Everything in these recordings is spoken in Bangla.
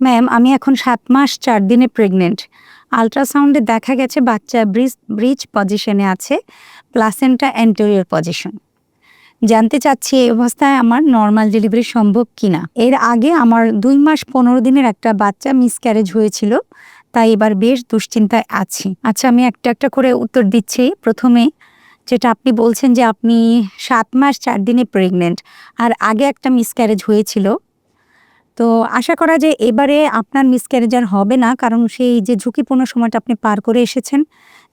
ম্যাম আমি এখন সাত মাস চার দিনে প্রেগনেন্ট আলট্রাসাউন্ডে দেখা গেছে বাচ্চা ব্রিজ ব্রিজ পজিশনে আছে প্লাসেন্টা অ্যান্টেরিয়র পজিশন জানতে চাচ্ছি এই অবস্থায় আমার নর্মাল ডেলিভারি সম্ভব কিনা? এর আগে আমার দুই মাস পনেরো দিনের একটা বাচ্চা মিসক্যারেজ হয়েছিল, তাই এবার বেশ দুশ্চিন্তায় আছি। আচ্ছা আমি একটা একটা করে উত্তর দিচ্ছি। প্রথমে যেটা আপনি বলছেন যে আপনি সাত মাস চার দিনে প্রেগনেন্ট আর আগে একটা মিসক্যারেজ হয়েছিল তো আশা করা যে এবারে আপনার মিসক্যারেজ আর হবে না, কারণ সেই যে ঝুঁকিপূর্ণ সময়টা আপনি পার করে এসেছেন,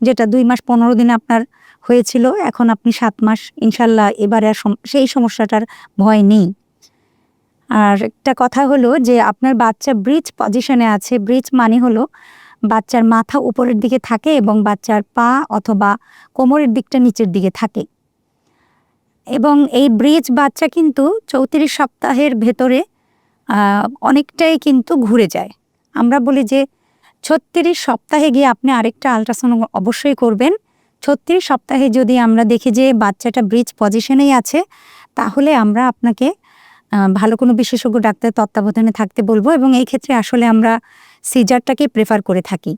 যেটা দুই মাস পনেরো দিনে আপনার হয়েছিল, এখন আপনি সাত মাস, ইনশাল্লাহ এবারে আর সেই সমস্যাটার ভয় নেই। আর একটা কথা হলো যে আপনার বাচ্চা ব্রিজ পজিশনে আছে ব্রিজ মানে হলো বাচ্চার মাথা উপরের দিকে থাকে এবং বাচ্চার পা অথবা কোমরের দিকটা নিচের দিকে থাকে। এবং এই ব্রিজ বাচ্চা কিন্তু চৌত্রিশ সপ্তাহের ভেতরে অনেকটাই কিন্তু ঘুরে যায়। আমরা বলি যে ছত্রিশ সপ্তাহে গিয়ে আপনি আরেকটা আলট্রাসাউন্ড অবশ্যই করবেন। ছত্রিশ সপ্তাহে যদি আমরা দেখি যে বাচ্চাটা ব্রিজ পজিশনেই আছে, তাহলে আমরা আপনাকে ভালো কোনো বিশেষজ্ঞ ডাক্তার তত্ত্বাবধানে থাকতে বলব এবং এই ক্ষেত্রে আসলে আমরা সিজারটাকে প্রেফার করে থাকি।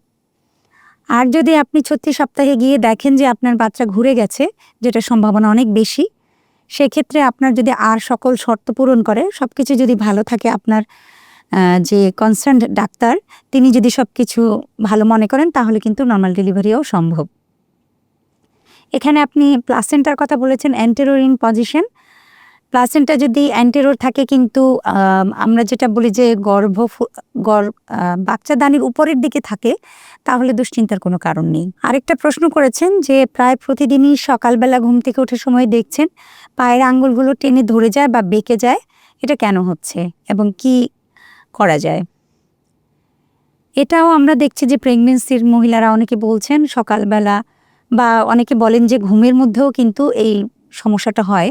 আর যদি আপনি ছত্রিশ সপ্তাহে গিয়ে দেখেন যে আপনার বাচ্চা ঘুরে গেছে, যেটা সম্ভাবনা অনেক বেশি সেক্ষেত্রে আপনার যদি আর সকল শর্ত পূরণ করে সব কিছু যদি ভালো থাকে, আপনার যে কনসার্ন ডাক্তার, তিনি যদি সব কিছু ভালো মনে করেন, তাহলে কিন্তু নর্মাল ডেলিভারিও সম্ভব। এখানে আপনি প্লাসেন্টার কথা বলেছেন অ্যান্টেরোরিন পজিশন প্লাসেন্টা যদি অ্যান্টেরোর থাকে কিন্তু আমরা যেটা বলি যে গর্ভ গর্ভ বাচ্চা বাচ্চাদানির উপরের দিকে থাকে, তাহলে দুশ্চিন্তার কোনো কারণ নেই। আরেকটা প্রশ্ন করেছেন যে প্রায় প্রতিদিনই সকালবেলা ঘুম থেকে ওঠার সময় দেখছেন পায়ের আঙ্গুলগুলো টেনে ধরে যায় বা বেঁকে যায়, এটা কেন হচ্ছে এবং কি করা যায়? এটাও আমরা দেখছি যে প্রেগনেন্সির মহিলারা অনেকে বলছেন সকালবেলা বা অনেকে বলেন যে ঘুমের মধ্যেও কিন্তু এই সমস্যাটা হয়।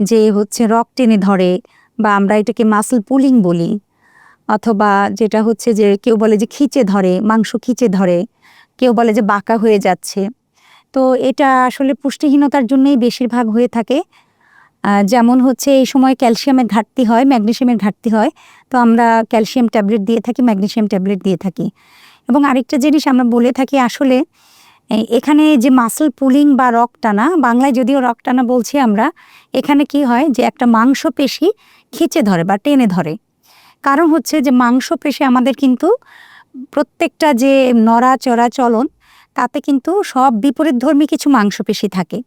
যে হচ্ছে রক টেনে ধরে বা আমরা এটাকে মাসল পুলিং বলি, অথবা যেটা হচ্ছে যে কেউ বলে যে খিচে ধরে, মাংস খিচে ধরে, কেউ বলে যে বাঁকা হয়ে যাচ্ছে। তো এটা আসলে পুষ্টিহীনতার জন্যই বেশিরভাগ হয়ে থাকে। যেমন হচ্ছে এই সময় ক্যালসিয়ামের ঘাটতি হয়, ম্যাগনেশিয়ামের ঘাটতি হয়, তো আমরা ক্যালসিয়াম ট্যাবলেট দিয়ে থাকি, ম্যাগনেশিয়াম ট্যাবলেট দিয়ে থাকি। এবং আরেকটা জিনিস আমরা বলে থাকি আসলে এখানে যে মাসল পুলিং বা রক টানা বাংলায় যদিও রক টানা বলছি আমরা, এখানে কি হয় যে একটা মাংসপেশি খিচে ধরে বা টেনে ধরে। কারণ হচ্ছে যে মাংসপেশি আমাদের কিন্তু প্রত্যেকটা যে নড়াচড়া চলন, তাতে কিন্তু সব বিপরীত ধর্মী কিছু মাংসপেশি থাকে।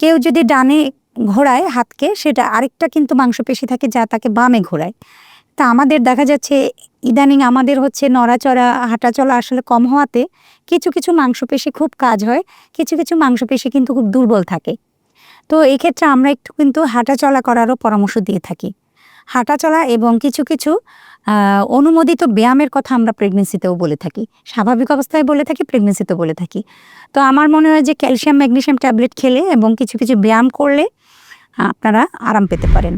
কেউ যদি ডানে ঘোরায় হাতকে, সেটা আরেকটা কিন্তু মাংসপেশি থাকে যা তাকে বামে ঘোরায়। তা আমাদের দেখা যাচ্ছে ইদানিং আমাদের হচ্ছে নড়াচড়া, হাঁটাচলা আসলে কম হওয়াতে কিছু কিছু মাংসপেশি খুব কাজ হয়, কিছু কিছু মাংসপেশি কিন্তু খুব দুর্বল থাকে। তো এক্ষেত্রে আমরা একটু কিন্তু হাঁটাচলা করারও পরামর্শ দিয়ে থাকি। হাঁটাচলা এবং কিছু কিছু অনুমোদিত ব্যায়ামের কথা আমরা প্রেগনেন্সিতেও বলে থাকি। স্বাভাবিক অবস্থায় বলে থাকি প্রেগনেন্সিতেও বলে থাকি। তো আমার মনে হয় যে ক্যালসিয়াম, ম্যাগনেশিয়াম ট্যাবলেট খেলে এবং কিছু কিছু ব্যায়াম করলে আপনারা আরাম পেতে পারেন।